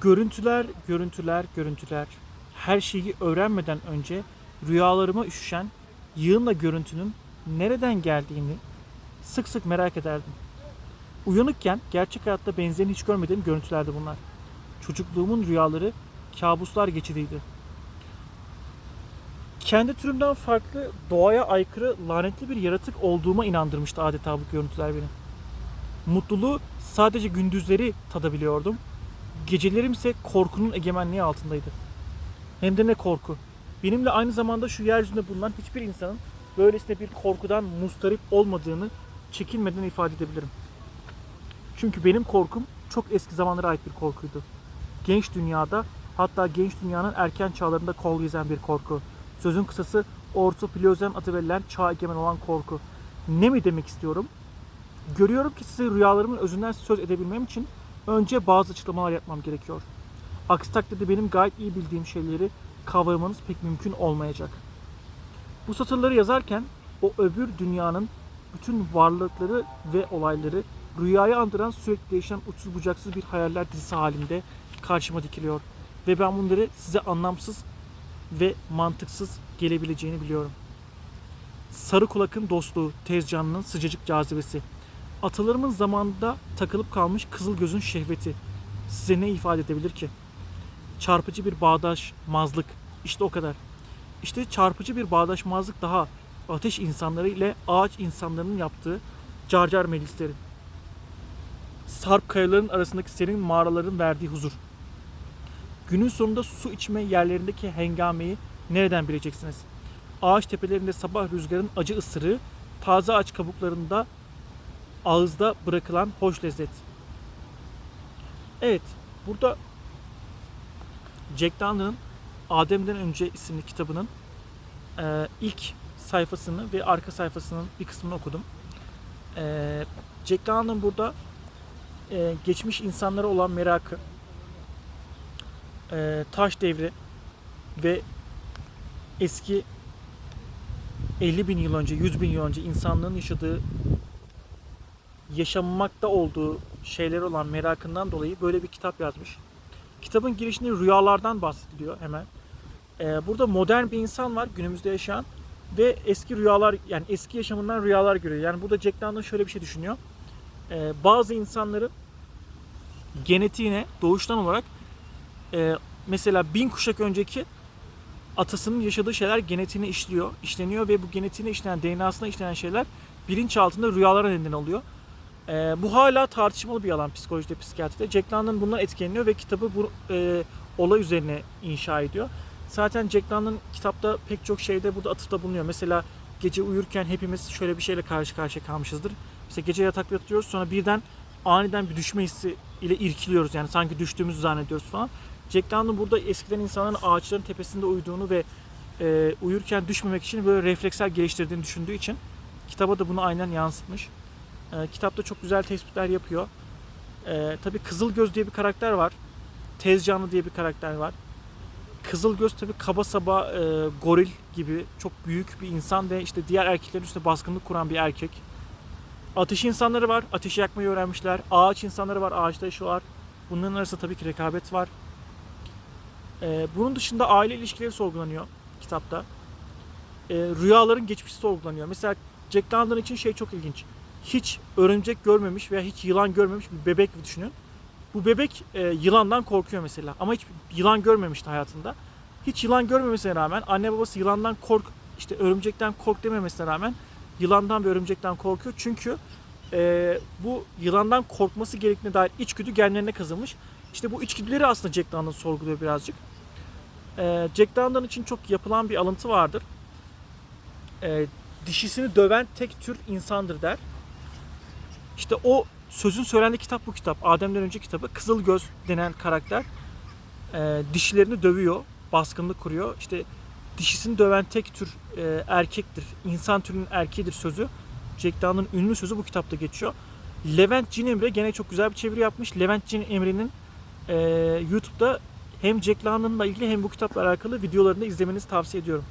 Görüntüler, görüntüler, görüntüler. Her şeyi öğrenmeden önce rüyalarıma üşüşen yığınla görüntünün nereden geldiğini sık sık merak ederdim. Uyanıkken gerçek hayatta benzerini hiç görmediğim görüntülerdi bunlar. Çocukluğumun rüyaları kabuslar geçidiydi. Kendi türümden farklı, doğaya aykırı, lanetli bir yaratık olduğuma inandırmıştı adeta bu görüntüler beni. Mutluluğu sadece gündüzleri tadabiliyordum. Gecelerim ise korkunun egemenliği altındaydı. Hem de ne korku. Benimle aynı zamanda şu yeryüzünde bulunan hiçbir insanın böylesine bir korkudan mustarip olmadığını çekinmeden ifade edebilirim. Çünkü benim korkum çok eski zamanlara ait bir korkuydu. Genç dünyada hatta genç dünyanın erken çağlarında kol gezen bir korku. Sözün kısası ortoplazm adı verilen çağ egemen olan korku. Ne mi demek istiyorum? Görüyorum ki size rüyalarımın özünden söz edebilmem için önce bazı açıklamalar yapmam gerekiyor. Aksi takdirde benim gayet iyi bildiğim şeyleri kavramanız pek mümkün olmayacak. Bu satırları yazarken o öbür dünyanın bütün varlıkları ve olayları rüyayı andıran sürekli değişen uçsuz bucaksız bir hayaller dizisi halinde karşıma dikiliyor. Ve ben bunları size anlamsız ve mantıksız gelebileceğini biliyorum. Sarı kulakın dostluğu, tez canlının sıcacık cazibesi, atalarımın zamanında takılıp kalmış kızıl gözün şehveti size ne ifade edebilir ki? Çarpıcı bir bağdaşmazlık, işte o kadar. İşte çarpıcı bir bağdaşmazlık daha ateş insanları ile ağaç insanlarının yaptığı carcar meclisleri. Sarp kayaların arasındaki serin mağaraların verdiği huzur. Günün sonunda su içme yerlerindeki hengameyi nereden bileceksiniz? Ağaç tepelerinde sabah rüzgarın acı ısırığı, taze ağaç kabuklarında ağızda bırakılan hoş lezzet. Evet, burada Jack London'ın Adem'den Önce isimli kitabının e, ilk sayfasını ve arka sayfasının bir kısmını okudum. E, Jack London burada e, geçmiş insanlara olan merakı, e, taş devri ve eski 50 bin yıl önce, 100 bin yıl önce insanlığın yaşadığı, yaşamakta olduğu şeyler olan merakından dolayı böyle bir kitap yazmış. Kitabın girişinde rüyalardan bahsediliyor hemen. Ee, burada modern bir insan var günümüzde yaşayan ve eski rüyalar yani eski yaşamından rüyalar görüyor. Yani burada Jack London şöyle bir şey düşünüyor. Ee, bazı insanların genetiğine doğuştan olarak e, mesela bin kuşak önceki atasının yaşadığı şeyler genetiğine işliyor, işleniyor ve bu genetiğine işlenen, DNA'sına işlenen şeyler bilinçaltında rüyalara neden oluyor. Ee, bu hala tartışmalı bir alan psikolojide, psikiyatride. Jack London bundan etkileniyor ve kitabı bu e, olay üzerine inşa ediyor. Zaten Jack London kitapta pek çok şeyde burada atıfta bulunuyor. Mesela gece uyurken hepimiz şöyle bir şeyle karşı karşıya kalmışızdır. Mesela gece yatakta yatıyoruz sonra birden aniden bir düşme hissi ile irkiliyoruz. Yani sanki düştüğümüzü zannediyoruz falan. Jack London burada eskiden insanların ağaçların tepesinde uyuduğunu ve e, uyurken düşmemek için böyle refleksler geliştirdiğini düşündüğü için kitaba da bunu aynen yansıtmış. E, kitapta çok güzel tespitler yapıyor. E, tabii Kızılgöz diye bir karakter var. Tezcanlı diye bir karakter var. Kızılgöz tabii kaba saba e, goril gibi çok büyük bir insan ve işte diğer erkeklerin üstüne baskınlık kuran bir erkek. Ateş insanları var. Ateşi yakmayı öğrenmişler. Ağaç insanları var. Ağaçta yaşıyorlar. Bunların arasında tabii ki rekabet var. Ee, bunun dışında aile ilişkileri sorgulanıyor kitapta. Ee, rüyaların geçmişi sorgulanıyor. Mesela Jack London için şey çok ilginç. Hiç örümcek görmemiş veya hiç yılan görmemiş bir bebek düşünün. Bu bebek e, yılandan korkuyor mesela. Ama hiç yılan görmemişti hayatında. Hiç yılan görmemesine rağmen anne babası yılandan kork, işte örümcekten kork dememesine rağmen yılandan ve örümcekten korkuyor. Çünkü e, bu yılandan korkması gerektiğine dair içgüdü genlerine kazınmış. İşte bu içgüdüleri aslında Jack London sorguluyor birazcık. Ee, Jack London için çok yapılan bir alıntı vardır. Ee, dişisini döven tek tür insandır der. İşte o sözün söylendiği kitap bu kitap. Adem'den önce kitabı. Kızıl Göz denen karakter e, dişilerini dövüyor, baskınlık kuruyor. İşte dişisini döven tek tür e, erkektir. İnsan türünün erkeğidir sözü. Jack London'ın ünlü sözü bu kitapta geçiyor. Levent Cin Emre gene çok güzel bir çeviri yapmış. Levent Cin Emre'nin e, YouTube'da hem Jack London'la ilgili hem bu kitapla alakalı videolarını izlemenizi tavsiye ediyorum.